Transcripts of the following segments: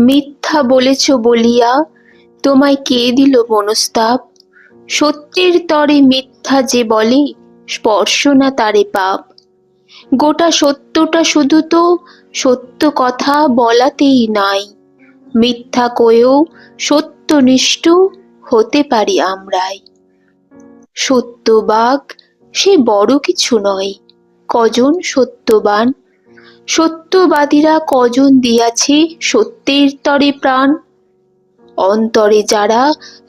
মিথ্যা বলেছ বলিয়া তোমায় কে দিল মনস্তাপ? সত্যের তরে মিথ্যা যে বলে, স্পর্শ না তারে পাপ। গোটা সত্যটা শুধু তো সত্য কথা বলাতেই নাই। মিথ্যা কয়েও সত্যনিষ্ঠ হতে পারি আমরাই। সত্যবাক সে বড় কিছু নয়, কজন সত্যবান সত্যবাদীরা কজন দিয়াছে সত্যের তরে প্রাণ? অন্তরে যারা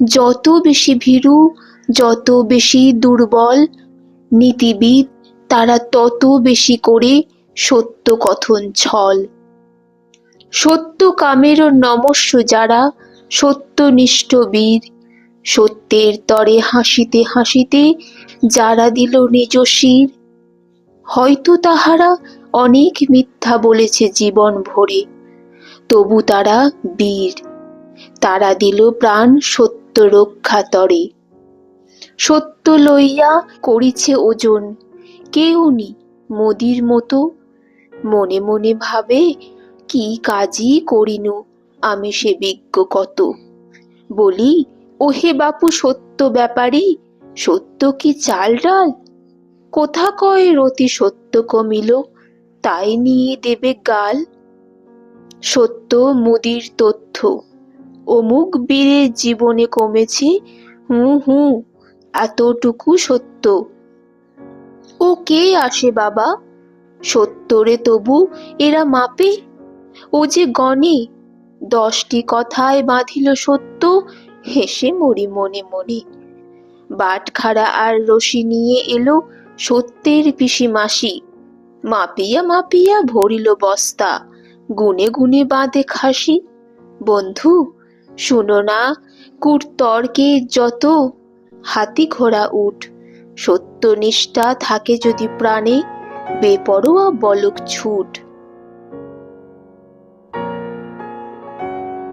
যত বেশি ভীরু, যত বেশি দুর্বল, নীতিবিদ, তারা তত বেশি করে সত্য কথন ছল। সত্য কামেরও নমস্য যারা সত্যনিষ্ঠ বীর। সত্যের তরে হাসিতে হাসিতে যারা দিল নিজ শির, হয়তো তাহারা অনেক মিথ্যা বলেছে জীবন ভরে তবু তারা বীর। তারা দিল প্রাণ সত্য রক্ষা তরে। সত্য লইয়া করিছে ওজন। কেউ নি মোদির মতো। মনে মনে ভাবে, কি কাজই করিনু? আমি সে বিজ্ঞ কত? বলি, ওহে বাপু, সত্য ব্যাপারী? সত্য কি চাল ডাল কোথা কয় রতি সত্য কমিল? তাই নিয়ে দেবে গাল। সত্য মুদির তথ্য। অমুক বীরের জীবনে কমেছে। হু হু, এতটুকু সত্য। ও কে আসে বাবা? সত্তরে তবু এরা মাপে। ও যে গণে, দশটি কথায় বাঁধিল সত্য, হেসে মরি মনে মনে। বাটখারা আর রশি নিয়ে এলো সত্যের পিসি মাসি মাপিয়া মাপিয়া ভরিল বস্তা। গুনে গুনে বাঁধে খাসি। বন্ধু, শুনো না কুটতর্কে যত, হাতি ঘোড়া উঠ। সত্য নিষ্ঠা থাকে যদি প্রাণে, বেপরোয়া বলক ছুট।